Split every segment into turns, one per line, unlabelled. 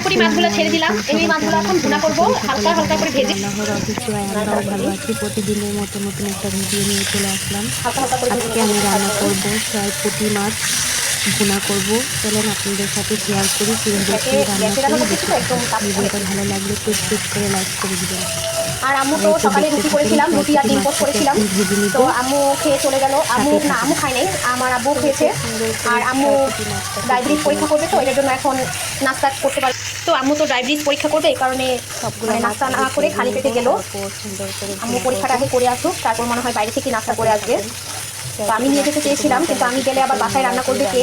শেরপুরি মাছগুলো ছেড়ে দিলাম। এই মাছগুলো এখন ভুনা করব। হালকা হালকা করে ভেজে।
আমরাও ভালো আছি প্রতিদিনের মতো নতুন একটা ভিডিও নিয়ে চলে আসলাম
করে
আজকে আমি রান্না করব ফ্রাই পুঁটি মাছ ভুনা করব চলেন আপনাদের সাথে শেয়ার করি কীভাবে রান্না করি
করে।
ভিডিওটা ভালো লাগলে টেস্ট করে লাইক করে দিবেন।
আর আম্মু তো সকালে রুটি করেছিলাম, রুটি আর ডিম পোস্ট করেছিলাম। তো আম্মু খেয়ে চলে গেল। আম্মু না, আম্মু খায় নাই, আমার আব্বু খেয়েছে। আর আম্মু ডায়াবেটিস পরীক্ষা করবে তো এটার জন্য এখন নাস্তা করতে পারে তো আম্মু তো ডায়াবেটিস পরীক্ষা করবে, এই কারণে মানে নাস্তা না করে খালি পেটে গেল। আম্মু পরীক্ষাটা আগে করে আসুক, তারপর মনে হয় বাইরে থেকে নাস্তা করে আসবে। তো আমি নিয়ে যেতে চেয়েছিলাম, কিন্তু আমি গেলে আবার বাসায় রান্না করবে কে?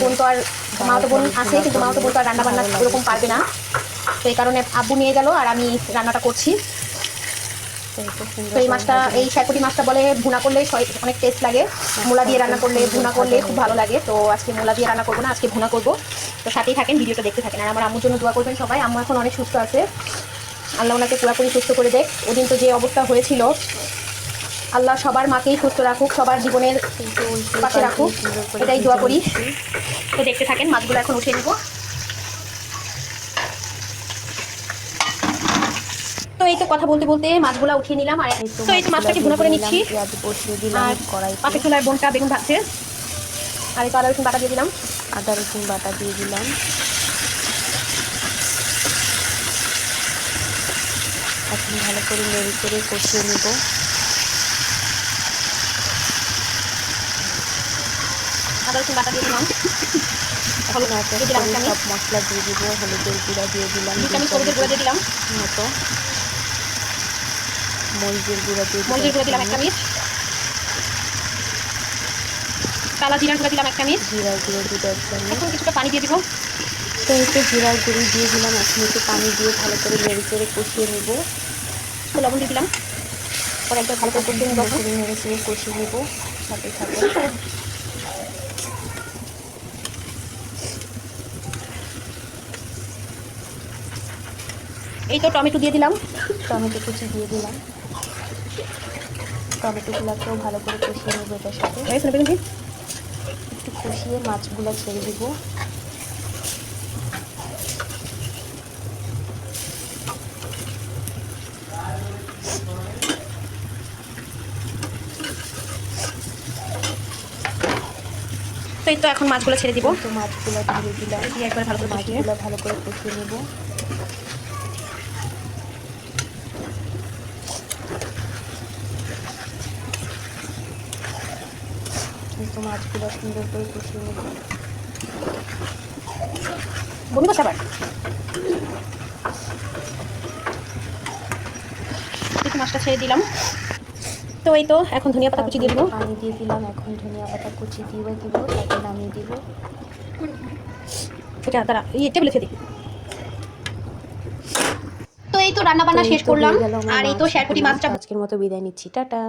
বোন তো আর মাও বোন আছে, কিন্তু মাও বোন তো আর রান্না বান্না ওরকম পারবে না। তো এই কারণে আব্বু নিয়ে গেল, আর আমি রান্নাটা করছি। তো এই মাছটা এই শাকুটি মাছটা বলে ভুনা করলে অনেক টেস্ট লাগে। মূলা দিয়ে রান্না করলে ভুনা করলে খুব ভালো লাগে। তো আজকে মূলা দিয়ে রান্না করব না আজকে ভুনা করব। তো সাথেই থাকেন ভিডিওটা দেখতে থাকেন। আর আমার আম্মুর জন্য দোয়া করবেন সবাই। আম্মু এখন অনেক সুস্থ আছে। আল্লাহ ওনাকে পুরোপুরি সুস্থ করে দেখ। ওদিন তো যে অবস্থা হয়েছিল আল্লাহ সবার মাকেই সুস্থ রাখুক সবার জীবনের পাশে রাখুক। এটাই দোয়া করি। তো দেখতে থাকেন মাছগুলো এখন উঠিয়ে নেব। তো এই তো কথা বলতে বলতে মাছগুলো উঠিয়ে নিলাম আর তো এই মাছটাকে ভুনা করে নিচ্ছি। আর
কড়াই
পাশে চুলার বোনটা বেগুন ভাজছে। আর এই তো আদা রসুন বাটা দিয়ে দিলাম।
আদা রসুন বাটা দিয়ে দিলাম। এখন ভালো করে নেড়ে করে কষিয়ে নেব।
আদা রসুন বাটা দিয়ে দিলাম।
সব মশলা দিয়ে দিব হলুদের গুঁড়া দিয়ে দিলাম
হলুদের গুঁড়া দিয়ে দিলাম।
মতো। মরিচের গুঁড়া দিয়ে
মরিচের গুঁড়া দিলাম এক চামচ কালা জিরার গুঁড়া দিলাম এক চামচ
জিরার গুঁড়ো দিয়ে জন্য।
এখন কিছুটা পানি দিয়ে দিব।
তো একটু জিরার গুঁড়ি দিয়ে দিলাম এখন একটু পানি দিয়ে ভালো করে নেড়ে করে কষিয়ে নেব।
তো লবণ দিয়ে দিলাম। পরে একবার ভালো করে কষিয়ে নেব।
কষিয়ে নেব। সাথে সাথে
এই তো টমেটো দিয়ে দিলাম।
টমেটো কুচি দিয়ে দিলাম। টমেটোগুলোকেও ভালো করে কষিয়ে নেব এটার সাথে। একটু কষিয়ে মাছগুলো ছেড়ে দিব।
তো এই তো এখন মাছগুলো ছেড়ে দিব।
তো মাছগুলো ধরে দিলাম।
দিয়ে একবার ভালো করে
মাছগুলো ভালো করে কষিয়ে নেব। তো মাছগুলো সুন্দর করে কষিয়ে নেব।
মাছটা ছেড়ে দিলাম। তো এই তো এখন ধনিয়া পাতা কুচি দিয়ে দিব।
পানি দিয়ে দিলাম এখন ধনিয়া পাতা কুচি দিয়ে দিব তারপর নামিয়ে দিব।
এটা ইয়ে টেবিলে দিই। তো এই তো রান্না বান্না শেষ করলাম। আর এই তো
মাছ।
মাছটা
আজকের মতো বিদায় নিচ্ছি। টাটা।